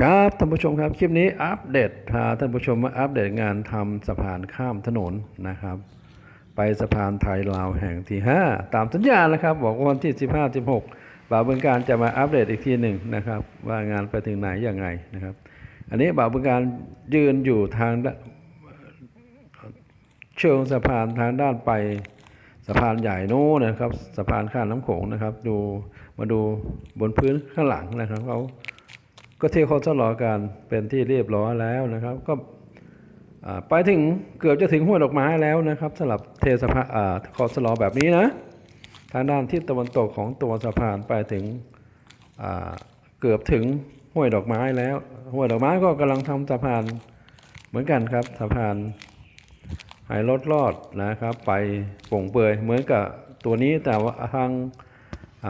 ครับท่านผู้ชมครับคลิปนี้อัปเดตพาท่านผู้ชมมาอัปเดตงานทำสะพานข้ามถนนนะครับ ไปสะพานไทยลาวแห่งที่ 5 ตามสัญญานะครับ บอกว่าวันที่ 15 16บ่าวบึงการจะมาอัปเดตอีกทีหนึ่งนะครับ ว่างานไปถึงไหนอย่างไงนะครับ อันนี้บ่าวบึงการยืนอยู่ทางเชิงสะพานทางด้านไปสะพานใหญ่โน้นนะครับสะพานข้ามน้ำโขงนะครับ ดูมาดูบนพื้นข้างหลังนะครับเขา ก็เทคอสลอกันเป็นที่เรียบร้อยแล้วนะครับ ก็ไปถึงเกือบจะถึงห้วยดอกไม้แล้วนะครับสำหรับเทสะพานอ่าคอสลอแบบนี้นะทางด้านทิศตะวันตกของตัวสะพานไปถึงเกือบถึงห้วยดอกไม้แล้วห้วยดอกไม้ก็กำลังทำสะพานเหมือนกันครับสะพานให้รถรอดนะครับ ไปป่งเปือยเหมือนกับตัวนี้แต่ว่าทาง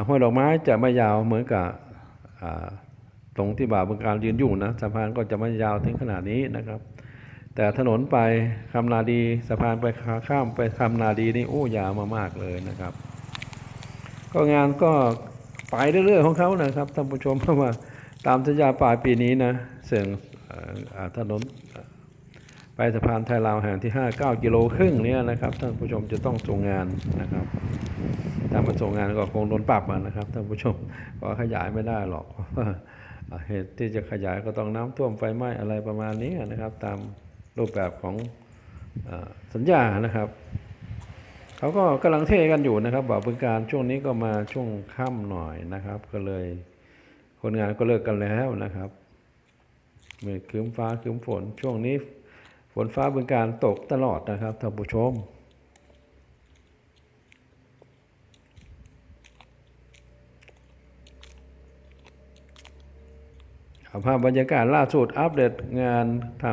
ห้วยดอกไม้จะไม่ยาวเหมือนกับ ตรงที่บ่าบึงการยืนอยู่นะสะพานก็จะไม่ยาวถึงขนาดนี้นะครับ แต่ถนนไปคำนาดีสะพานไปขาข้ามไปคำนาดีนี่โอ้ยาวมากๆเลยนะครับ ก็งานก็ไปเรื่อยๆของเขานะครับท่านผู้ชมเพราะว่าตามสัญญาปลาปีนี้นะเสียงถนนไปสะพานไทยลาวแห่งที่ 5 9 กิโลครึ่งเนี่ยนะครับท่านผู้ชมจะต้องส่งงานนะครับถ้ามันส่งงานก็คงโดนปรับนะครับท่านผู้ชมเพราะขยายไม่ได้หรอก เหตุที่จะขยายก็ต้องน้ำท่วมไฟไหม้อะไรประมาณนี้นะครับ ตามรูปแบบของอสัญญานะครับเขาก็กำลังเทกันอยู่นะครับบ่าวบึงการช่วงนี้ก็มาช่วงค่ำหน่อยนะครับ ก็เลยคนงานก็เลิกกันแล้วนะครับเมื่อคืมฟ้าคืมฝน ช่วงนี้ฝนฟ้าบึงการตกตลอดนะครับท่านผู้ชม เอา ภาพบรรยากาศล่าสุดอัปเดตงานท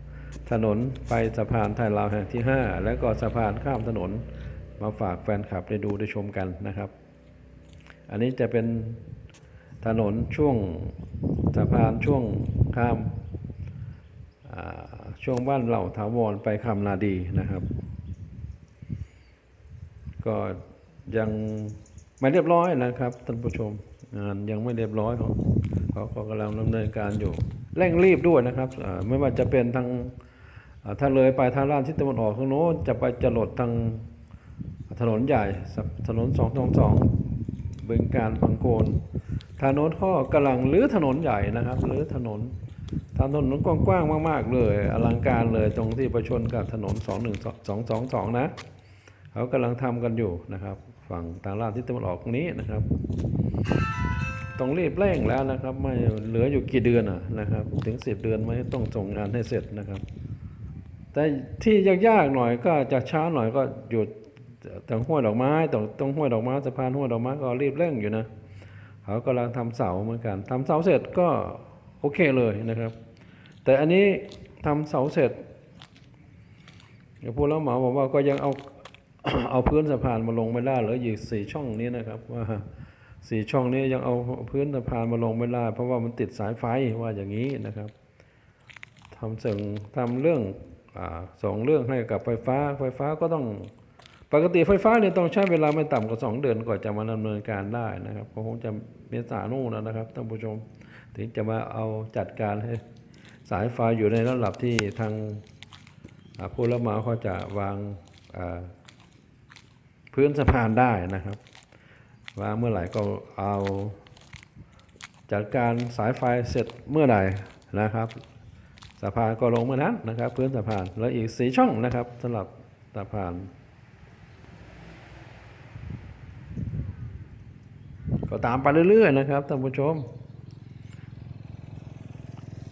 ำถนนไปสะพานไทยลาวแห่งที่ 5 แล้วก็สะพานข้ามถนนมาฝากแฟนคลับได้ดูได้ชมกันนะครับ อันนี้จะเป็นถนนช่วงสะพานช่วงข้ามช่วงบ้านเหล่าถาวรไปคำนาดีนะครับ ก็ยังไม่เรียบร้อยนะครับท่านผู้ชม งานยังไม่เรียบร้อยของเขาก็กำลังดำเนินการอยู่เร่งรีบด้วยนะครับไม่ว่าจะเป็นทางอ่าถ้าเลยไปทางด้านทิศตะวันออกข้างโน้นจะไปจรดทางถนนใหญ่ถนนสองสองสองบึงการพังโกนทางโน้นก็กำลังรื้อถนนใหญ่นะครับรื้อถนนทางถนนกว้างๆมาก ๆ เลย อลังการเลยตรงที่ประชนกับถนนสองหนึ่งสองสองสองนะ เขากำลังทำกันอยู่นะครับ ฝั่งทางลาดทิศตะวันออกตรงนี้นะครับ ต้องรีบเร่งแล้วนะครับ ไม่เหลืออยู่กี่เดือนอะนะครับ ถึงสิบเดือนไหมต้องส่งงานให้เสร็จนะครับ แต่ที่ยากๆหน่อยก็จะช้าหน่อยก็อยู่ตรงห้วยดอกไม้ตรงตรงห้วยดอกไม้สะพานห้วยดอกไม้ก็รีบเร่งอยู่นะเขากำลังทำเสาเหมือนกันทำเสาเสร็จก็โอเคเลยนะครับ แต่อันนี้ทำเสาเสร็จเดี๋ยวผู้รับเหมาบอกว่าก็ยังเอาเอาพื้นสะพานมาลงไม่ได้เหลืออยู่สี่ช่องนี้นะครับว่า สี่ช่องนี้ยังเอาพื้นสะพานมาลงไม่ได้เพราะว่ามันติดสายไฟว่าอย่างนี้นะครับทำส่งทำเรื่องอส่งเรื่องให้กับไฟฟ้า ไฟฟ้าก็ต้องปกติไฟฟ้าเนี่ยต้องใช้เวลาไม่ต่ำกว่าสองเดือนกว่าจะมาดำเนินการได้นะครับก็คงจะเมษาโน่นแล้วนะครับท่านผู้ชมถึงจะมาเอาจัดการให้สายไฟอยู่ในระดับที่ทางผู้รับเหมาเขาจะวางพื้นสะพานได้นะครับ วางเมื่อไหร่ก็เอาจัดการสายไฟเสร็จเมื่อใดนะครับสะพานก็ลงเมื่อนั้นนะครับ พื้นสะพานแล้วอีกสีช่องนะครับสำหรับสะพาน ก็ตามไปเรื่อยๆนะครับท่านผู้ชม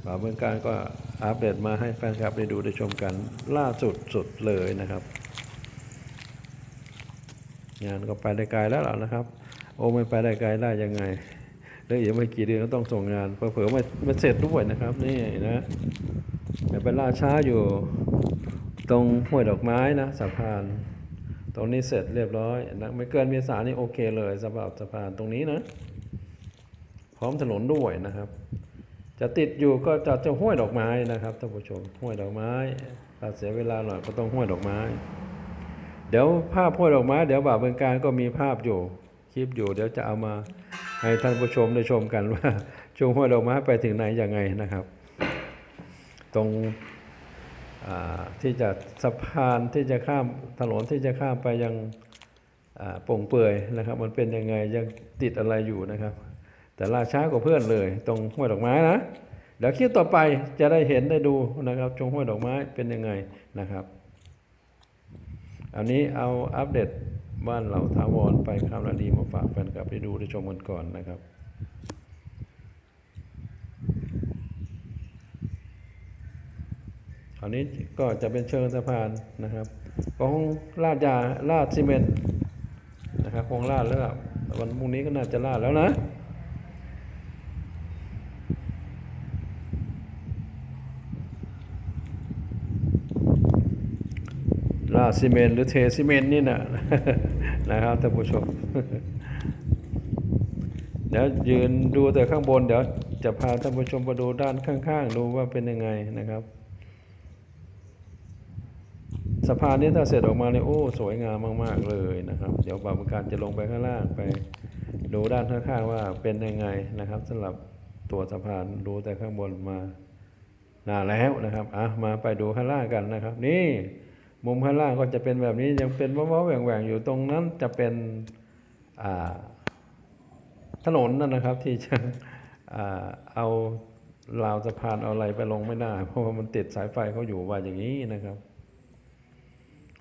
บ่าวเมืองการก็อัปเดตมาให้แฟนคลับได้ดูได้ชมกันล่าสุดสุดเลยนะครับ งานก็ไปได้ไกลแล้วล่ะนะครับ โอ้ไม่ไปได้ไกลได้ยังไงแล้วอีกไม่กี่เดือนก็ต้องส่งงานเผื่อไม่ไม่เสร็จด้วยนะครับ นี่นะแต่ไปล่าช้าอยู่ ตรงห้วยดอกไม้นะสะพาน ตรงนี้เสร็จเรียบร้อยนะไม่เกินเมษานี่โอเคเลยสำหรับสะพานตรงนี้นะ พร้อมถนนด้วยนะครับ จะติดอยู่ก็จะจะห้วยดอกไม้นะครับท่านผู้ชมห้วยดอกไม้ถ้าเสียเวลาหน่อยก็ต้องห้วยดอกไม้ เดี๋ยวภาพห้วยดอกไม้ เดี๋ยวบ่าวเบืองการก็มีภาพอยู่ คลิปอยู่ เดี๋ยวจะเอามาให้ท่านผู้ชมได้ชมกันว่าช่วงห้วยดอกไม้ไปถึงไหนยังไงนะครับ ตรงที่จะสะพานที่จะข้ามถนนที่จะข้ามไปยังโป่งเปื่อยนะครับ มันเป็นยังไงยังติดอะไรอยู่นะครับ แต่ล่าช้ากว่าเพื่อนเลย ตรงห้วยดอกไม้นะเดี๋ยวคลิปต่อไปจะได้เห็นได้ดูนะครับจงห้วยดอกไม้เป็นยังไงนะครับ อันนี้เอาอัปเดต บ้านเหล่าถาวรไปคำนาดีมาฝากแฟนคลับได้ดูได้ชมกันก่อนนะครับอันนี้ก็จะเป็นเชิงสะพานนะครับของลาดยาลาดซีเมนต์นะครับคงลาดแล้ววันพรุ่งนี้ก็น่าจะลาดแล้วนะ ลาซีเมนหรือเทซีเมนนี่นะนะครับท่านผู้ชม เดี๋ยวยืนดูแต่ข้างบน เดี๋ยวจะพาท่านผู้ชมไปดูด้านข้างๆ ดูว่าเป็นยังไงนะครับสะพานนี้ถ้าเสร็จออกมาเนี่ยโอ้สวยงามมากๆเลยนะครับ เดี๋ยวบางประการจะลงไปข้างล่างไปดูด้านข้างๆว่าเป็นยังไงนะครับสำหรับตัวสะพานดูแต่ข้างบนมานานแล้วนะครับอะมาไปดูข้างล่างกันนะครับ นี่ มุมข้างล่างก็จะเป็นแบบนี้ยังเป็นว้าวๆแหว่งอยู่ตรงนั้นจะเป็นถนนนั่นนะครับที่จะเอาราวสะพานเอาอะไรไปลงไม่ได้ เพราะว่ามันติดสายไฟเขาอยู่ว่าอย่างนี้นะครับ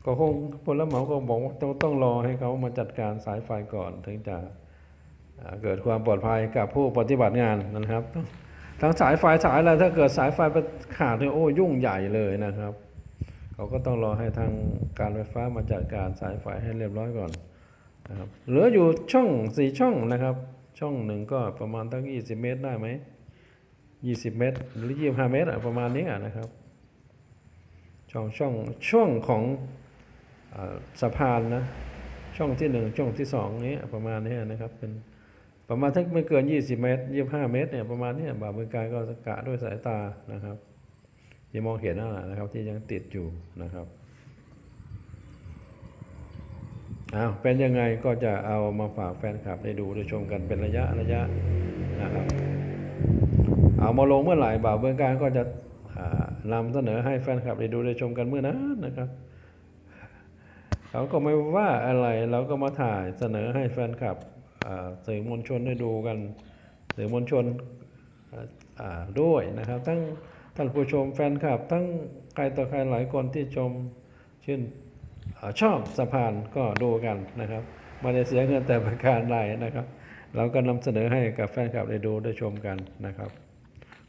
ก็คงพลเหมาก็บอกว่าต้องต้องรอให้เขามาจัดการสายไฟก่อน ถึงจะเกิดความปลอดภัยกับผู้ปฏิบัติงานนะครับทั้งสายไฟสายอะไรถ้าเกิดสายไฟไปขาดเนี่ยโอ้ยุ่งใหญ่เลยนะครับ เขาก็ต้องรอให้ทางการไฟฟ้ามาจัดการสายไฟให้เรียบร้อยก่อนนะครับเหลืออยู่ช่องสี่ช่องนะครับ ช่องหนึ่งก็ประมาณตั้งยี่สิบเมตรได้ไหมยี่สิบเมตร หรือยี่ห้าเมตรอะประมาณนี้นะครับ ช่องช่องช่วงของอสะพานนะช่องที่หนึ่งช่องที่สองนี้ประมาณนี้นะครับเป็นประมาณทักไม่เกิน 20 เมตร 25 เมตรเนี่ยประมาณนี้บาปเมืองการก็กะด้วยสายตานะครับ ที่มองเห็นนั่นแหละนะครับ ที่ยังติดอยู่นะครับอ้าวเป็นยังไงก็จะเอามาฝากแฟนคลับได้ดูได้ชมกันเป็นระยะระยะนะครับเอามาลงเมื่อไหร่บ่าวเมืองการก็จะนำเสนอให้แฟนคลับได้ดูได้ชมกันเมื่อนั้นนะครับเขาก็ไม่ว่าอะไรเราก็มาถ่ายเสนอให้แฟนคลับสื่อมวลชนได้ดูกันสื่อมวลชนด้วยนะครับ ทั้ง ท่านผู้ชมแฟนคลับทั้งใครต่อใครหลายคนที่ชมชื่นอชอบสะพานก็ดูกันนะครับไมาได้เสียเงินแต่ประการใดนะครับ เราก็นำเสนอให้กับแฟนคลับได้ดูได้ชมกันนะครับ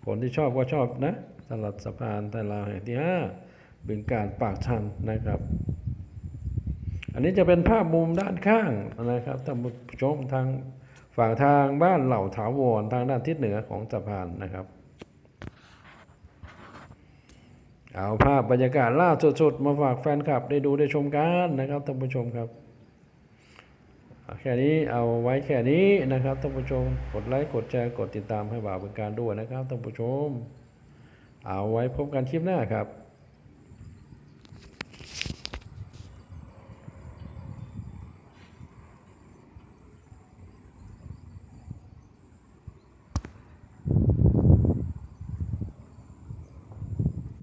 คนที่ชอบก็ชอบนะสำหรับสะพานไทยลาวแห่งที่ห้าบึงการปากชันนะครับ อันนี้จะเป็นภาพมุมด้านข้างนะครับท่านผู้ชมทางฝั่งทางบ้านเหล่าถาวรทางด้านทิศเหนือของสะพานนะครับ เอาภาพบรรยากาศล่าสุดๆมาฝากแฟนคลับได้ดูได้ชมกันนะครับท่านผู้ชมครับเอาแค่นี้เอาไว้แค่นี้นะครับท่านผู้ชม กดไลค์กดแชร์กดติดตามให้บ่าวเป็นการด้วยนะครับท่านผู้ชม เอาไว้พบกันคลิปหน้าครับ